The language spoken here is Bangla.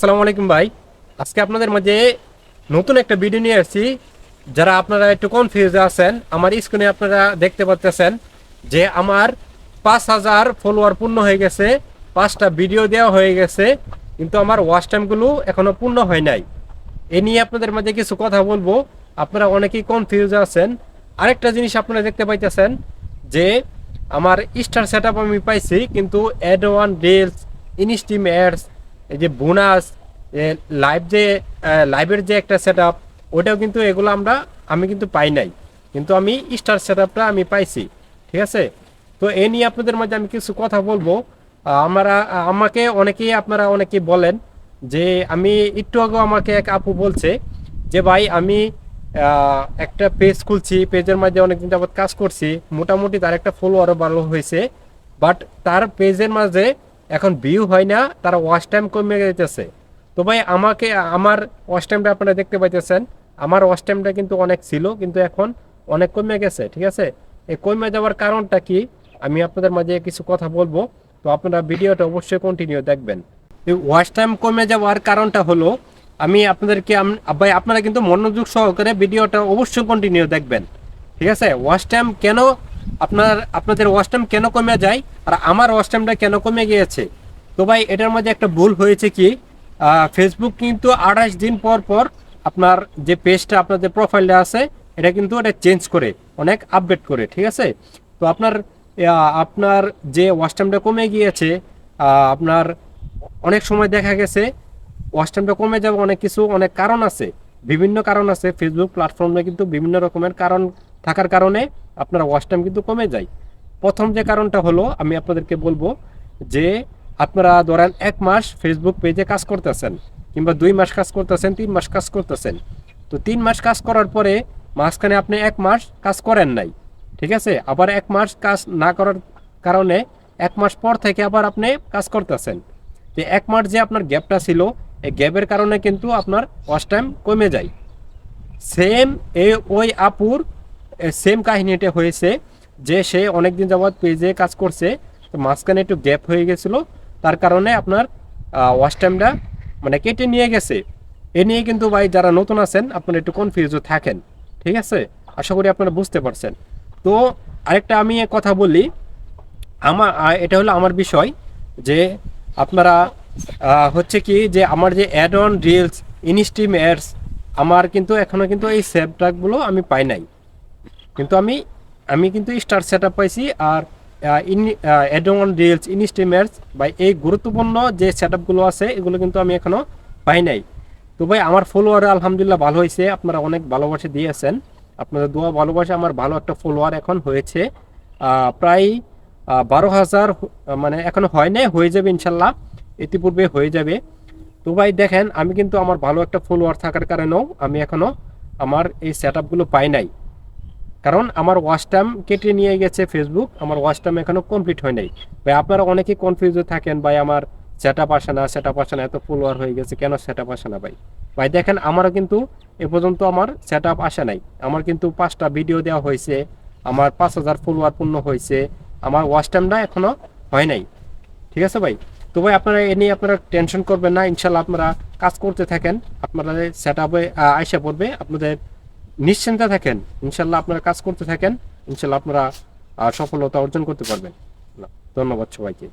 আসসালামু আলাইকুম ভাই। আজকে আপনাদের মাঝে নতুন একটা ভিডিও নিয়ে আসছি। যারা আপনারা একটু কনফিউজ আছেন, আমার স্ক্রিনে আপনারা দেখতে পাচ্ছেন যে আমার পাঁচ হাজার ফলোয়ার পূর্ণ হয়ে গেছে, পাঁচটা ভিডিও দেওয়া হয়ে গেছে, কিন্তু আমার ওয়াচ টাইমগুলো এখনও পূর্ণ হয় নাই। এ নিয়ে আপনাদের মাঝে কিছু কথা বলব। আপনারা অনেকেই কনফিউজ আছেন। আরেকটা জিনিস আপনারা দেখতে পাইতেছেন যে আমার স্টার সেট আমি পাইছি, কিন্তু ad on reels instream ads এই যে বোনাস লাইভ যে লাইভের যে একটা সেট আপ ওটাও কিন্তু এগুলো আমরা, আমি কিন্তু পাই নাই। কিন্তু আমি স্টার সেট আপটা আমি পাইছি, ঠিক আছে? তো এ নিয়ে আপনাদের মাঝে আমি কিছু কথা বলব। আমরা আমাকে অনেকেই, আপনারা অনেকেই বলেন যে, আমি একটু আগে আমাকে এক আপু বলছে যে, ভাই, আমি একটা পেজ খুলছি পেজের মাঝে অনেকদিন যাবত কাজ করছি, মোটামুটি তার একটা ফলোয়ারও ভালো হয়েছে বাট তার পেজের মাঝে এখন ভিউ হয় না, তারা ওয়াচ টাইম কমে যেতেছে তো ভাই, আমাকে, আমার ওয়াচ টাইমটা আপনারা দেখতে পাইতেছেন। আমার ওয়াচ টাইমটা কিন্তু অনেক ছিল, কিন্তু এখন অনেক কমে গেছে, ঠিক আছে? এই কমে যাওয়ার কারণটা কি? আমি আপনাদের মাঝে কিছু কথা বলব। তো আপনারা ভিডিওটা অবশ্যই কন্টিনিউ দেখবেন। এই ওয়াচ টাইম কমে যাওয়ার কারণটা হলো, আমি আপনাদেরকে ভাই, আপনারা কিন্তু মনোযোগ সহকারে ভিডিওটা অবশ্যই কন্টিনিউ দেখবেন, ঠিক আছে? ওয়াচ টাইম কেন আপনার, আপনাদের ওয়াচ কেন কমে যায় আর আমার ওয়াচ কেন কমে গিয়েছে? তো ভাই, এটার মধ্যে একটা ভুল হয়েছে কি? ফেসবুক কিন্তু আঠাশ দিন পর পর আপনার যে পেজটা আপনার যে প্রোফাইলটা আছে, এটা কিন্তু এটা চেঞ্জ করে, অনেক আপডেট করে, ঠিক আছে? তো আপনার আপনার যে ওয়াচ কমে গিয়েছে আপনার অনেক সময় দেখা গেছে ওয়াচ কমে যাবে অনেক কিছু, অনেক কারণ আছে। বিভিন্ন কারণ আছে। ফেসবুক প্ল্যাটফর্মে কিন্তু বিভিন্ন রকমের কারণ থাকার কারণে আপনার ওয়াচ টাইম কিন্তু কমে যায়। প্রথম যে কারণটা হলো, আমি আপনাদেরকে বলব যে আপনারা ধরেন এক মাস ফেসবুক পেজে কাজ করতেছেন, কিংবা দুই মাস কাজ করতেছেন, তিন মাস কাজ করতেছেন। তো তিন মাস কাজ করার পরে মাঝখানে আপনি এক মাস কাজ করেন নাই, ঠিক আছে? আবার এক মাস কাজ না করার কারণে এক মাস পর থেকে আবার আপনি কাজ করতেছেন। যে এক মাস যে আপনার গ্যাপটা ছিল, এই গ্যাপের কারণে কিন্তু আপনার ওয়াচ টাইম কমে যায়। সেম এই ওই আপুর সেম কাহিনীটা হয়েছে যে সে অনেকদিন যাবৎ পেজে কাজ করছে, তো মাঝখানে একটু গ্যাপ হয়ে গেছিল। তার কারণে আপনার ওয়াচ টাইমটা মানে কেটে নিয়ে গেছে। এ নিয়ে কিন্তু ভাই যারা নতুন আছেন, আপনারা একটু কনফিউজ থাকেন, ঠিক আছে? আশা করি আপনারা বুঝতে পারছেন। তো আরেকটা আমি কথা বলি আমার এটা হলো আমার বিষয় যে আপনারা হচ্ছে কি যে আমার যে ad on reels instream ads আমার কিন্তু, এখনও কিন্তু এই সেভ ট্র্যাকগুলো আমি পাই নাই। কিন্তু আমি আমি কিন্তু স্টার সেট পাইছি আর in ad on reels instream ads বা এই গুরুত্বপূর্ণ যে সেট আপগুলো আছে, এগুলো কিন্তু আমি এখনও পাই নাই। তো ভাই, আমার ফলোয়ার আলহামদুলিল্লাহ ভালো হয়েছে, আপনারা অনেক ভালোবাসা দিয়েছেন। আপনাদের দোয়া ভালোবাসা, আমার ভালো একটা ফলোয়ার এখন হয়েছে। প্রায় বারো হাজার মানে এখনও হয় নাই, হয়ে যাবে ইনশাল্লাহ, ইতিপূর্বে হয়ে যাবে। তো ভাই, দেখেন, আমি কিন্তু আমার ভালো একটা ফলোয়ার থাকার কারণেও আমি এখনও আমার এই সেট পাই নাই। কারণ আমার ওয়াচ টাইম কেটে নিয়ে গেছে ফেসবুক আমার ওয়াচ টাইম এখনও কমপ্লিট হয় নাই। ভাই, আপনারা অনেকেই কনফিউজ থাকেন, ভাই, আমার সেট আপ আসে না সেট আপ আসে না, এত ফলোয়ার হয়ে গেছে, কেন সেট আপ আসে না, ভাই? ভাই, দেখেন, আমারও কিন্তু এ পর্যন্ত আমার সেট আপ আসে নাই। আমার কিন্তু পাঁচটা ভিডিও দেওয়া হয়েছে, আমার পাঁচ হাজার ফলোয়ার পূর্ণ হয়েছে, আমার ওয়াচ টাইমটা এখনও হয় নাই। ঠিক আছে, ভাই? তো ভাই, আপনারা এ নিয়ে আপনারা টেনশন করবেন না, ইনশাল্লাহ আপনারা কাজ করতে থাকেন আপনারা সেট আপে আইসা পড়বে, আপনাদের নিশ্চিন্তে থাকেন। ইনশাল্লাহ আপনারা কাজ করতে থাকেন। ইনশাল্লাহ আপনারা সফলতা অর্জন করতে পারবেন। ধন্যবাদ সবাইকে।